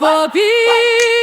Ой,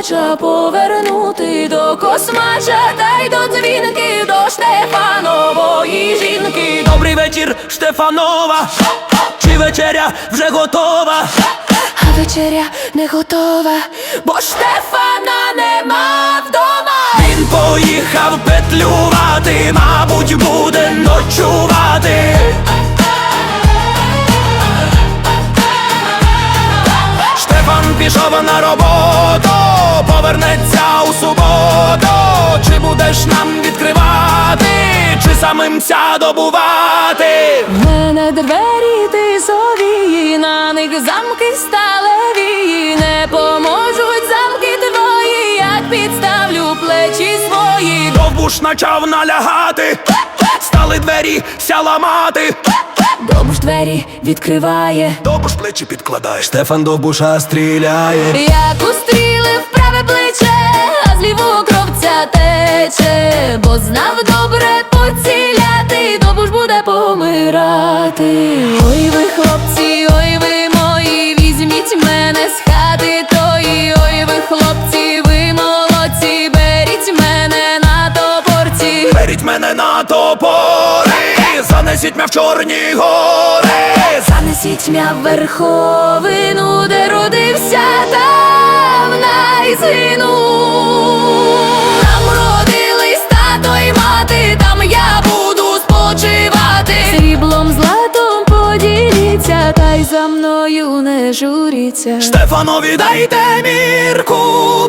космача, повернути до космача, та й до дзвінки до Штефанової жінки. Добрий вечір, Штефанова. Чи вечеря вже готова? А вечеря не готова, бо Штефана нема вдома. Він поїхав петлювати, мабуть, буде ночувати. Будеш нам відкривати, чи самим ся добувати? В мене двері тисові, на них замки сталеві, не поможуть замки твої, як підставлю плечі свої. Довбуш почав налягати, стали двері ся ламати. Довбуш двері відкриває, Довбуш плечі підкладає, Штефан Довбуша стріляє. як устріли в праве плече, а з лівого помирати. Ой, ви хлопці, ой, ви мої, візьміть мене з хати тої, ой, ви хлопці, ви молодці, беріть мене на топорці. Беріть мене на топори, занесіть мене в чорні гори. Занесіть м'я в верховину, де родився, там най мною не журіться. Штефанові дайте мірку,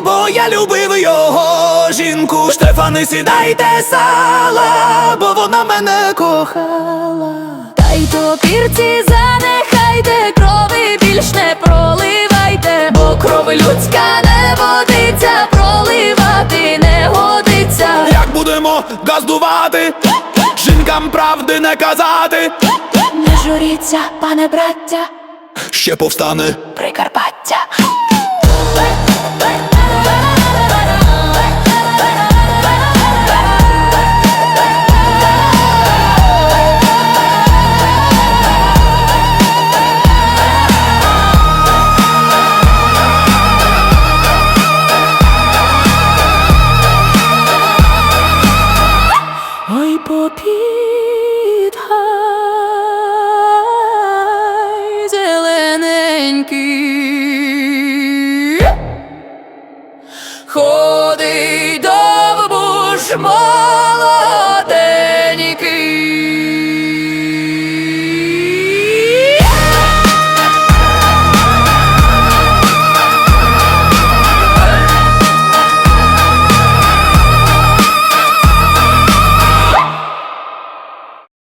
бо я любив його жінку. Штефани, сідайте сала, бо вона мене кохала. Та й топірці занехайте, крови більш не проливайте, бо кров людська не водиться, проливати не годиться. Як будемо газдувати, жінкам правди не казати. Не журіться, пане браття, Ще повстане. Прикарпаття. Ой, попід зелененький, ходи до мой.